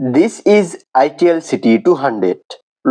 This is ITL city two hundred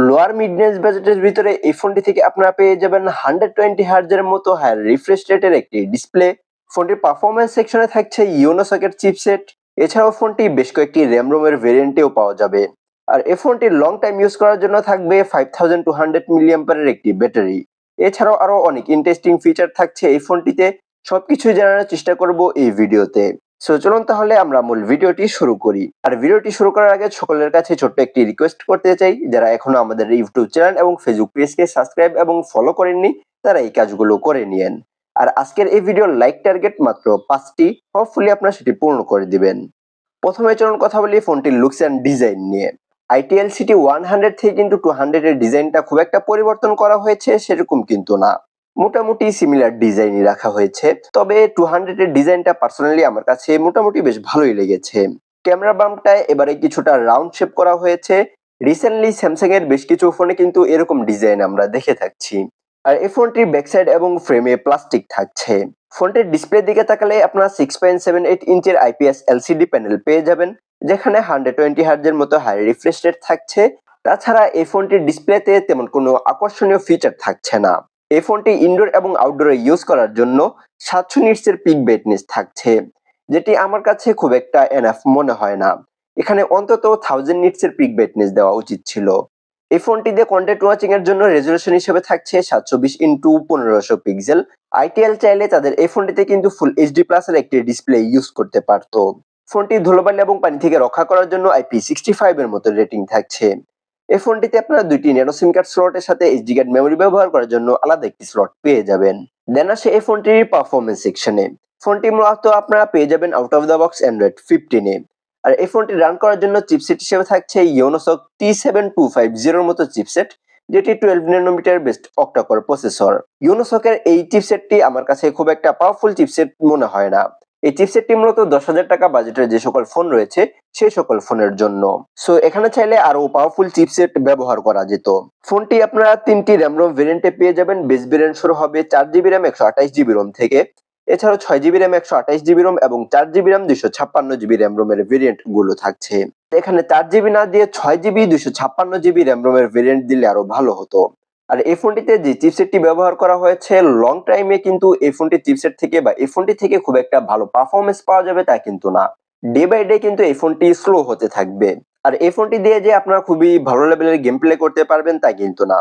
lower mid range বাজেটের ভিতরে এই ফোনটি থেকে আপনারা পেয়ে যাবেন হান্ড্রেড টোয়েন্টি হার্জের মতো হায়ার রিফ্রেশ রেটের একটি ডিসপ্লে ফোনটির পারফরমেন্স সেকশনে থাকছে ইউনো সকেট চিপসেট এছাড়াও ফোনটি বেশ কয়েকটি র্যাম রোমের ভেরিয়েন্টেও পাওয়া যাবে। আর এই ফোনটি লং টাইম ইউজ করার জন্য থাকবে ফাইভ থাউজেন্ড টু হান্ড্রেড মিলিয়াম্পারের একটি ব্যাটারি। এছাড়াও আরও অনেক ইন্টারেস্টিং ফিচার থাকছে এই ফোনটিতে। সবকিছুই জানানোর চেষ্টা করব এই ভিডিওতে। সো চলুন তাহলে আমরা মূল ভিডিওটি শুরু করি। আর ভিডিওটি শুরু করার আগে সকলের কাছে ছোট্ট একটি রিকোয়েস্ট করতে চাই। যারা এখনও আমাদের ইউটিউব চ্যানেল এবং ফেসবুক পেজকে সাবস্ক্রাইব এবং ফলো করেননি, তারা এই কাজগুলো করে নিয়েন। আর আজকের এই ভিডিওর লাইক টার্গেট মাত্র পাঁচটি। হোপফুলি আপনারা সেটি পূর্ণ করে দিবেন। প্রথমে চলুন কথা বলি ফোনটির লুকস অ্যান্ড ডিজাইন নিয়ে। আইটিএল সিটি ওয়ান হান্ড্রেড থেকে কিন্তু টু হান্ড্রেড এর ডিজাইনটা খুব একটা পরিবর্তন করা হয়েছে, সেরকম কিন্তু না। মোটামুটি সিমিলার ডিজাইনই রাখা হয়েছে। তবে টু হান্ড্রেড এর ডিজাইনটা পার্সোনালি আমার কাছে মোটামুটি বেশ ভালোই লেগেছে। ক্যামেরা বাম্পটায় এবারে কিছুটা রাউন্ড শেপ করা হয়েছে। রিসেন্টলি স্যামসাং এর বেশ কিছু ফোনে কিন্তু এরকম ডিজাইন আমরা দেখে থাকছি। আর এই ফোনটির ব্যাকসাইড এবং ফ্রেমে প্লাস্টিক থাকছে। ফোনটির ডিসপ্লের দিকে তাকালে আপনারা সিক্স পয়েন্ট সেভেন এইট ইঞ্চের আইপিএস এলসিডি প্যানেল পেয়ে যাবেন, যেখানে হান্ড্রেড টোয়েন্টি হার্জের মতো হাই রিফ্রেশ রেট থাকছে। তাছাড়া এই ফোনটির ডিসপ্লেতে তেমন কোনো আকর্ষণীয় ফিচার থাকছে না। এই ফোনটি ইনডোর এবং আউটডোরে ইউজ করার জন্য সাতশো নিটসের পিক ব্রাইটনেস থাকছে, যেটি আমার কাছে খুব একটা এনাফ মনে হয় না। এখানে অন্তত থাউজেন্ড নিটসের পিক ব্রাইটনেস দেওয়া উচিত ছিল। এই ফোনটিতে কন্টেন্ট ওয়াচিং এর জন্য রেজলিউশন হিসেবে থাকছে সাতশো বিশ ইন্টু পনেরোশো পিক্সেল আইটিএল চাইলে তাদের এই ফোনটিতে কিন্তু ফুল এইচডি প্লাস এর একটি ডিসপ্লে ইউজ করতে পারতো। ফোনটি ধুলোবালি এবং পানি থেকে রক্ষা করার জন্য আইপি সিক্সটি ফাইভ এর মতো রেটিং থাকছে। এই ফোনটিতে আপনারা দুইটি ন্যানো সিম কার্ড স্লটের সাথে এইচডি কার্ড মেমোরি ব্যবহার করার জন্য আলাদা একটি স্লট পেয়ে যাবেন। দেন আসে এই ফোনটির পারফরমেন্স সেকশনে ফোনটি মূলত আপনারা পেয়ে যাবেন out of the box Android ফিফটিনে আর এই ফোনটি রান করার জন্য চিপসেট হিসেবে থাকছে Unisoc T seven two five জিরোর মতো চিপসেট যেটি twelve nanometer based octa core processor ইউনোসকের এই চিপসেটটি আমার কাছে খুব একটা পাওয়ারফুল চিপসেট মনে হয় না। এই চিপসেটটি মূলত দশ হাজার টাকা বাজেটের যে সকল ফোন রয়েছে সেই সকল ফোনের জন্য। সো এখানে চাইলে আরও পাওয়ারফুল চিপসেট ব্যবহার করা যেত। ফোনটি আপনারা তিনটি র্যাম রোম ভেরিয়েন্টে পেয়ে যাবেন। বেস ভেরিয়েন্ট শুরু হবে চার জিবি র্যাম একশো আঠাইশ জিবি রোম থেকে। এছাড়াও ছয় জিবি র্যাম একশো আঠাইশ জিবি রোম এবং চার জিবি র্যাম দুইশো ছাপ্পান্ন জিবি র্যাম রোমের ভেরিয়েন্টগুলো থাকছে। এখানে চার জিবি না দিয়ে ছয় জিবি দুইশো ছাপ্পান্ন জিবি র্যাম রোমের ভেরিয়েন্ট দিলে আরও ভালো হতো। আর এই ফোনটিতে যে চিপসেটটি ব্যবহার করা হয়েছে লং টাইমে কিন্তু এই ফোনটির চিপসেট থেকে বা এই ফোনটি থেকে খুব একটা ভালো পারফরমেন্স পাওয়া যাবে তা কিন্তু না। ডে বাই ডে কিন্তু এই ফোনটি স্লো হতে থাকবে। আর এই ফোনটি দিয়ে যে আপনারা খুবই ভালো লেভেলের গেম প্লে করতে পারবেন তা কিন্তু না।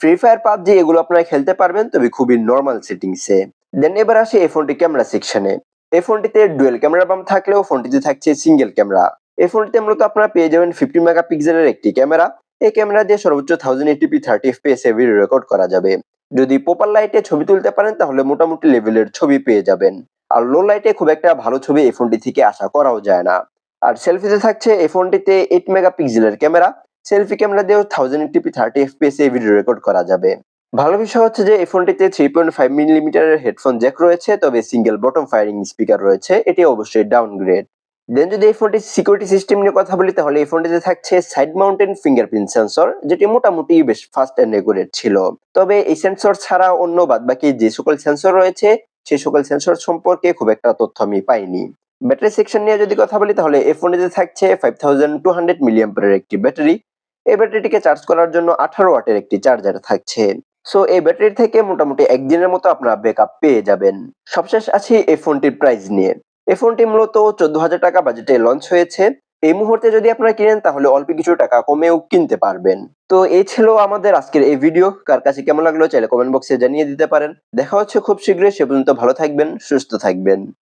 ফ্রি ফায়ার পাবজি এগুলো আপনারা খেলতে পারবেন, তবে খুবই নর্মাল সেটিংসে দেন এবার আসে এই ফোনটি ক্যামেরা সেকশনে এই ফোনটিতে ডুয়েল ক্যামেরা বাম থাকলেও ফোনটিতে থাকছে সিঙ্গেল ক্যামেরা এই ফোনটিতে মূলত আপনারা পেয়ে যাবেন ফিফটি মেগাপিক্সেলের একটি ক্যামেরা এই ক্যামেরা দিয়ে সর্বোচ্চ thousand eighty p thirty FPS এ ভিডিও রেকর্ড করা যাবে। যদি প্রপার লাইটে ছবি তুলতে পারেন, তাহলে মোটামুটি লেভেলের ছবি পেয়ে যাবেন। আর লো লাইটে খুব একটা ভালো ছবি এই ফোনটি থেকে আশা করাও যায় না। আর সেলফিতে থাকছে এই ফোনটিতে এইট মেগাপিক্সেলের ক্যামেরা। সেলফি ক্যামেরা দিয়েও thousand eighty p thirty FPS এ ভিডিও রেকর্ড করা যাবে। ভালো বিষয় হচ্ছে যে এই ফোনটিতে থ্রি পয়েন্ট ফাইভ মিলিমিটারের হেডফোন জ্যাক রয়েছে, তবে সিঙ্গেল বটম ফায়ারিং স্পিকার রয়েছে। এটি অবশ্যই ডাউনগ্রেড দেন যদি এই ফোনটির সিকিউরিটি সিস্টেম নিয়ে কথা বলি, তাহলে এই ফোনটিতে থাকছে সাইড মাউন্টেন ফিঙ্গারপ্রিন্ট সেন্সর যেটি মোটামুটি বেশ ফাস্ট অ্যান্ড একুরেট ছিল। তবে এই সেন্সর ছাড়া অন্য বাদ বাকি যে সকল সেন্সর রয়েছে সেই সকল সেন্সর সম্পর্কে খুব একটা তথ্য আমি পাইনি। ব্যাটারি সেকশন নিয়ে যদি কথা বলি, তাহলে এই ফোনটিতে থাকছে ফাইভ থাউজেন্ড টু হান্ড্রেড মিলিয়াম্পারের একটি ব্যাটারি এই ব্যাটারিটিকে চার্জ করার জন্য আঠারো ওয়াটের একটি চার্জার থাকছে। সো এই ব্যাটারি থেকে মোটামুটি একদিনের মতো আপনারা ব্যাকআপ পেয়ে যাবেন। সবশেষ আছে এই ফোনটির প্রাইস নিয়ে। এই ফোনটি মূলত চোদ্দ হাজার টাকা বাজেটে লঞ্চ হয়েছে। এই মুহূর্তে যদি আপনারা কিনেন, তাহলে অল্প কিছু টাকা কমেও কিনতে পারবেন। তো এই ছিল আমাদের আজকের এই ভিডিও কার কাছে কেমন লাগল, চাইলে কমেন্ট বক্সে জানিয়ে দিতে পারেন। দেখা হচ্ছে খুব শীঘ্রই। সে পর্যন্ত ভালো থাকবেন, সুস্থ থাকবেন।